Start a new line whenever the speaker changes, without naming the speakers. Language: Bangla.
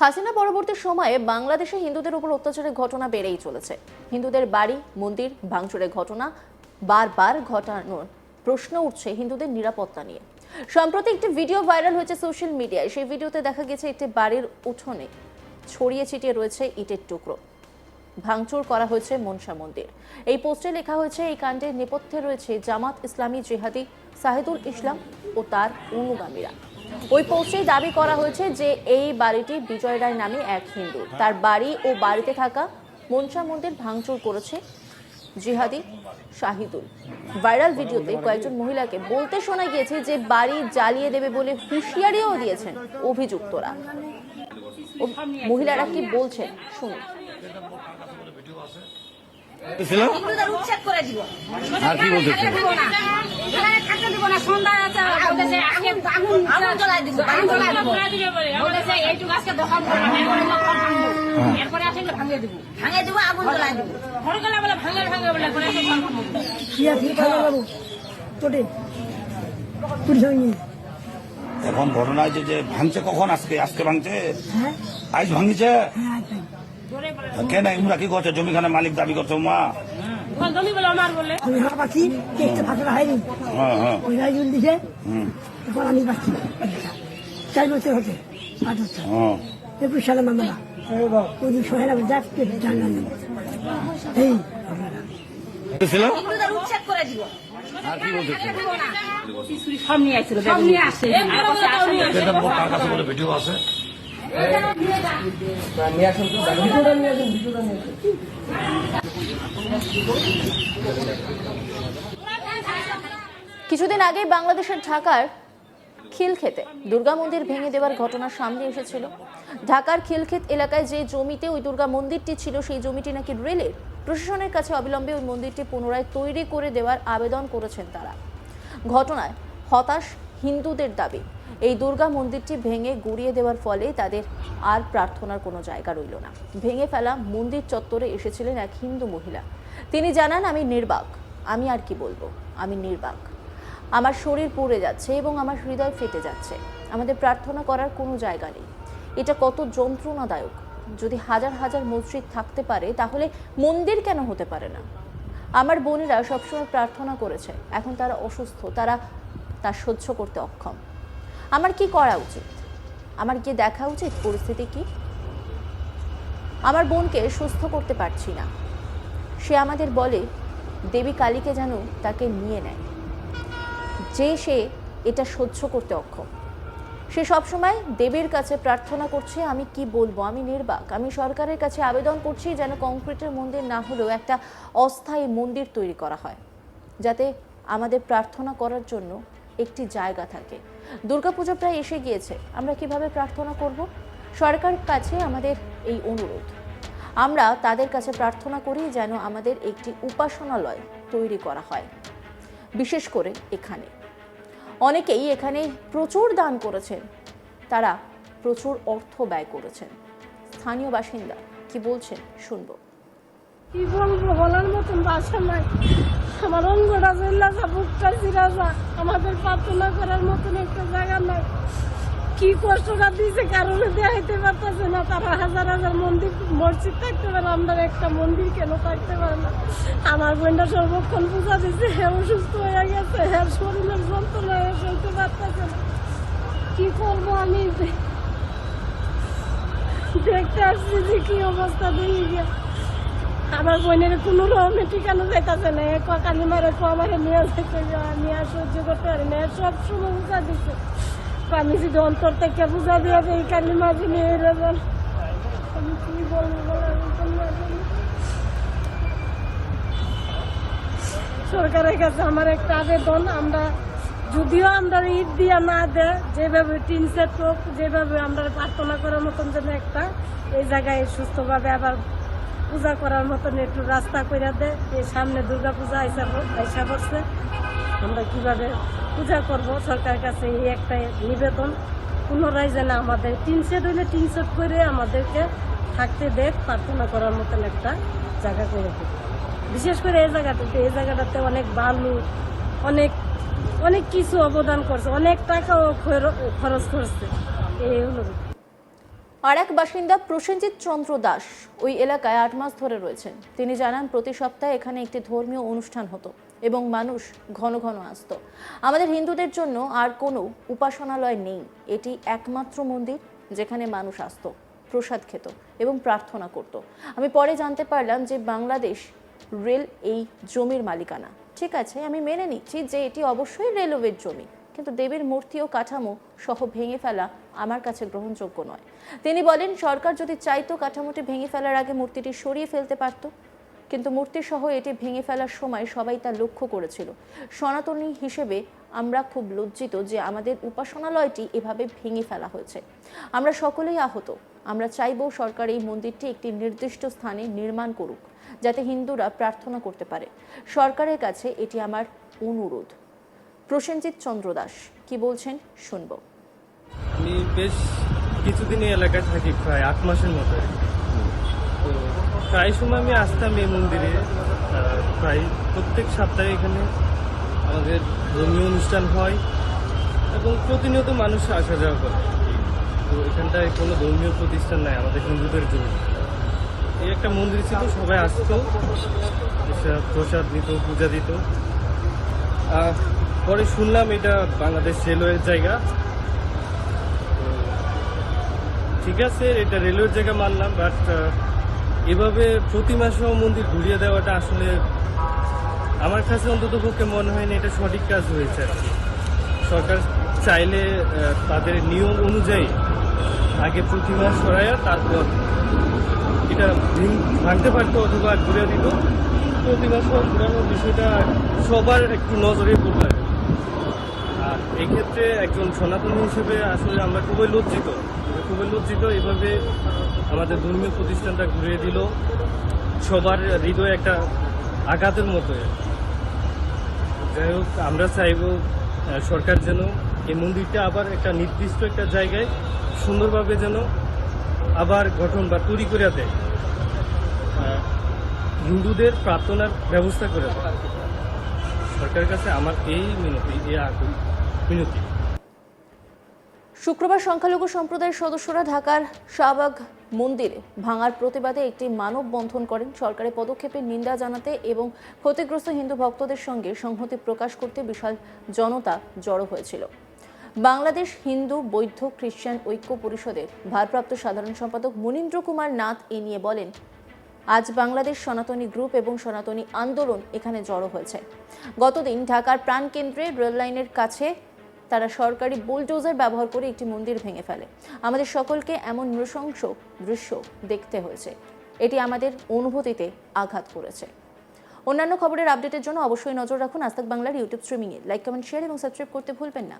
হাসিনা পরবর্তী সময়ে বাংলাদেশে হিন্দুদের উপর অত্যাচারের ঘটনা বেড়েই চলেছে। হিন্দুদের বাড়ি, মন্দির, ভাঙচুরের ঘটনা বারবার ঘটানোর প্রশ্ন উঠছে হিন্দুদের নিরাপত্তা নিয়ে। সম্প্রতি একটি ভিডিও ভাইরাল হয়েছে সোশ্যাল মিডিয়ায়। সেই ভিডিওতে দেখা গেছে, একটি বাড়ির উঠোনে ছড়িয়ে ছিটিয়ে রয়েছে ইটের টুকরো। ভাঙচুর করা হয়েছে মনসা মন্দির। এই পোস্টে লেখা হয়েছে, এই কাণ্ডের নেপথ্যে রয়েছে জামাত ইসলামী জেহাদি সাহেদুল ইসলাম ও তার অনুগামীরা। ওই পোস্টে দাবি করা হয়েছে যে এই বাড়িটি বিজয় রায় নামে এক হিন্দু। তার বাড়ি ও বাড়িতে থাকা মনসা মন্দির ভাঙচুর করেছে জিহাদি শাহিদুল। ভাইরাল ভিডিওতে কয়েকজন মহিলাকে বলতে শোনা গিয়েছে যে বাড়ি জ্বালিয়ে দেবে বলে হুঁশিয়ারিও দিয়েছেন অভিযুক্তরা। মহিলারা কি বলছেন? শুনুন।
আর কি বলতেছে?
না। এখানে
ঘটনা হয়েছে যে ভাঙছে কখন আজকে? আজকে ভাঙছে?
আজ
আইস ভাঙিছে?
হ্যাঁ তাই
কেন ইমরা কি করছে? জমিখানে মালিক দাবি করছে মা
জমি
হ্যাঁ হ্যাঁ।
চার বছর হচ্ছে। বছর।
হ্যাঁ।
একুশ সালে মামলা। ওই। এই
ছিল?
দিব
আর কি
কিছুদিন আগে বাংলাদেশের ঢাকার খিলক্ষেতে দুর্গা মন্দির ভেঙে দেওয়ার ঘটনা সামনে এসেছিল। ঢাকার খিলক্ষেত এলাকায় যে জমিতে ওই দুর্গা মন্দিরটি ছিল, সেই জমিটি নাকি রেলের প্রশাসনের কাছে অবিলম্বে ওই মন্দিরটি পুনরায় তৈরি করে দেওয়ার আবেদন করেছেন তারা। ঘটনায় হতাশ হিন্দুদের দাবি। এই দুর্গা মন্দিরটি ভেঙে গুড়িয়ে দেওয়ার ফলে তাদের আর প্রার্থনার কোনো জায়গা রইল না। ভেঙে ফেলা মন্দির চত্বরে এসেছিলেন এক হিন্দু মহিলা। তিনি জানান, আমি নির্বাক। আমি আর কি বলব? আমি নির্বাক। আমার শরীর পুড়ে যাচ্ছে এবং আমার হৃদয় ফেটে যাচ্ছে। আমাদের প্রার্থনা করার কোনো জায়গা নেই। এটা কত যন্ত্রণাদায়ক। যদি হাজার হাজার মসজিদ থাকতে পারে, তাহলে মন্দির কেন হতে পারে না? আমার বোনেরা সবসময় প্রার্থনা করেছে। এখন তারা অসুস্থ। তারা তা সহ্য করতে অক্ষম। আমার কি করা উচিত? আমার গিয়ে দেখা উচিত? পরিস্থিতি কি? আমার বোনকে সুস্থ করতে পারছি না। সে আমাদের বলে, দেবী কালীকে যেন তাকে নিয়ে নেয়। যে সে এটা সহ্য করতে অক্ষম। সে সবসময় দেবীর কাছে প্রার্থনা করছে, আমি কি বলব? আমি নির্বাক। আমি সরকারের কাছে আবেদন করছি যেন কংক্রিটের মন্দির না হলেও একটা অস্থায়ী মন্দির তৈরি করা হয়। যাতে আমাদের প্রার্থনা করার জন্য একটি জায়গা থাকে। দুর্গাপুজো প্রায় এসে গিয়েছে। আমরা কীভাবে প্রার্থনা করব? সরকার কাছে আমাদের এই অনুরোধ। আমরা তাদের কাছে প্রার্থনা করি যেন আমাদের একটি উপাসনালয় তৈরি করা হয়, বিশেষ করে এখানে। অনেকেই এখানে প্রচুর দান করেছেন। তারা প্রচুর অর্থ ব্যয় করেছেন। স্থানীয় বাসিন্দা কি বলছেন? শুনব।
কি বলব বলার মতন ভাষা নাই আমার অঙ্গটা যা, বুকটা চিরা যা, আমাদের প্রার্থনা করার মতন একটা জায়গা নাই। কি কষ্টটা দিয়েছে কারণে দেখাইতে পারতেছে না, তারা হাজার হাজার মন্দির, মসজিদ থাকতে পারে, আমরা একটা মন্দির কেন থাকতে পারে না? আমার বোনটা সর্বক্ষণ পূজা দিচ্ছে হ্যাঁ অসুস্থ হয়ে গেছে হ্যাঁ শরীরের যন্ত্রণা চলতে পারতেছে না। কি করব আমি? দেখতে আসছি যে কি অবস্থা দিয়ে গিয়ে। আমার বোনের কোনো রকমে ঠিকানা যাইতেছে না। এক কালী মারে আমার নিয়ে যেতে আমি আর সহ্য করতে পারি না। সব সময় বুঝা দিচ্ছে আমি যদি অন্তর থেকে বুঝা দিয়ে এই কালী মাঝে নিয়ে বল আমি কি বলব। সরকারের কাছে আমার একটা আবেদন, আমরা যদিও আমরা ঈদ দিয়া না দেয়, যেভাবে টিন সেট হোক, যেভাবে আমরা প্রার্থনা করার মতন যেন একটা, এই জায়গায় সুস্থভাবে আবার পূজা করার মতন একটু রাস্তা করে দেয় এই সামনে দুর্গা পূজা আইসা আইসা পড়ছে। আমরা কীভাবে পূজা করব? সরকারের কাছে এই একটা নিবেদন। পুনরায় যেন আমাদের টিন সেট হইলে টিন সেট করে আমাদেরকে থাকতে দেখ প্রার্থনা করার মতন একটা জায়গা করে দেয়। বিশেষ করে এই জায়গাটাতে এই জায়গাটাতে অনেক বালু, অনেক অনেক কিছু অবদান করছে। অনেক টাকাও খর- খরচ করছে। এই অনুরোধ
আর এক বাসিন্দা প্রসেনজিৎ চন্দ্র দাস ওই এলাকায় আট মাস ধরে রয়েছেন। তিনি জানান, প্রতি সপ্তাহে এখানে একটি ধর্মীয় অনুষ্ঠান হতো এবং মানুষ ঘন ঘন আসতো। আমাদের হিন্দুদের জন্য আর কোনো উপাসনালয় নেই। এটি একমাত্র মন্দির যেখানে মানুষ আসতো, প্রসাদ খেত এবং প্রার্থনা করত। আমি পরে জানতে পারলাম যে বাংলাদেশ রেল এই জমির মালিকানা। ঠিক আছে, আমি মেনে নিচ্ছি যে এটি অবশ্যই রেলওয়ের জমি। কিন্তু দেবীর মূর্তি ও কাঠামো সহ ভেঙে ফেলা আমার কাছে গ্রহণযোগ্য নয়। তিনি বলেন, সরকার যদি চাইতো কাঠামোটি ভেঙে ফেলার আগে মূর্তিটি সরিয়ে ফেলতে পারত, কিন্তু মূর্তি সহ এটি ভেঙে ফেলার সময় সবাই তা লক্ষ্য করেছিল। সনাতনী হিসেবে আমরা খুব লজ্জিত যে আমাদের উপাসনালয়টি এভাবে ভেঙে ফেলা হয়েছে। আমরা সকলেই আহত। আমরা চাইব সরকার এই মন্দিরটি একটি নির্দিষ্ট স্থানে নির্মাণ করুক, যাতে হিন্দুরা প্রার্থনা করতে পারে। সরকারের কাছে এটি আমার অনুরোধ। প্রসেনজিৎ চন্দ্র দাস, কি বলছেন? শুনব।
আমি বেশ কিছুদিন এই এলাকায় থাকি, প্রায় আট মাসের মতো। প্রায় সময় আমি আসতাম এই মন্দিরে। প্রায় প্রত্যেক সপ্তাহে এখানে আমাদের ধর্মীয় অনুষ্ঠান হয় এবং প্রতিনিয়ত মানুষ আসা যাওয়া করে। তো এখানটায় কোনো ধর্মীয় প্রতিষ্ঠান নাই, আমাদের হিন্দুদের জন্য। এই একটা মন্দির ছিল, সবাই আসতো, প্রসাদ দিত পূজা দিত। পরে শুনলাম এটা বাংলাদেশ রেলওয়ের জায়গা। ঠিক আছে, এটা রেলওয়ের জায়গা মানলাম বাট এভাবে প্রতি মাসেও মন্দির ঘুরিয়ে দেওয়াটা আসলে আমার কাছে অন্তত পক্ষে মনে হয় না এটা সঠিক কাজ হয়েছে আর সরকার চাইলে তাদের নিয়ম অনুযায়ী আগে প্রতিমা সরাইয়া তারপর এটা ভেঙ- ভাঙতে পারতো অথবা ঘুরে দিত। প্রতিমা সহ ঘুরানোর বিষয়টা সবার একটু নজরে পড়ল আর এই একজন সনাতনী হিসেবে আসলে আমরা খুবই লজ্জিত। খুবই লজ্জিত এভাবে আমাদের ধর্মীয় প্রতিষ্ঠানটা ঘুরিয়ে দিল। সবার হৃদয়ে একটা আঘাতের মতো যাই হোক, আমরা চাইব সরকার যেন এই মন্দিরটা আবার একটা নির্দিষ্ট একটা জায়গায় সুন্দরভাবে যেন আবার গঠন বা তৈরি করে দেয়। হিন্দুদের প্রার্থনার ব্যবস্থা করে সরকারের কাছে আমার এই মিনতি, এই আকুল মিনতি।
শুক্রবার সংখ্যালঘু সম্প্রদায়ের সদস্যরা ঢাকার শাহবাগ মন্দিরে ভাঙার প্রতিবাদে একটি মানববন্ধন করেন। সরকারের পদক্ষেপের নিন্দা জানাতে এবং ক্ষতিগ্রস্ত হিন্দু ভক্তদের সঙ্গে সংহতি প্রকাশ করতে বিশাল জনতা জড়ো হয়েছিল। বাংলাদেশ হিন্দু বৌদ্ধ খ্রিস্টান ঐক্য পরিষদের ভারপ্রাপ্ত সাধারণ সম্পাদক মনীন্দ্র কুমার নাথ এ নিয়ে বলেন আজ বাংলাদেশ সনাতনী গ্রুপ এবং সনাতনী আন্দোলন এখানে জড়ো হয়েছে। গতদিন ঢাকার প্রাণকেন্দ্রে রেল লাইনের কাছে তারা সরকারি বুলডোজার ব্যবহার করে একটি মন্দির ভেঙে ফেলে। আমাদের সকলকে এমন নৃশংস দৃশ্য দেখতে হয়েছে। এটি আমাদের অনুভূতিতে আঘাত করেছে। অন্যান্য খবরের আপডেটের জন্য অবশ্যই নজর রাখুন আস্তাক বাংলার ইউটিউব স্ট্রিমিংয়ে। লাইক, কমেন্ট, শেয়ার এবং সাবস্ক্রাইব করতে ভুলবেন না।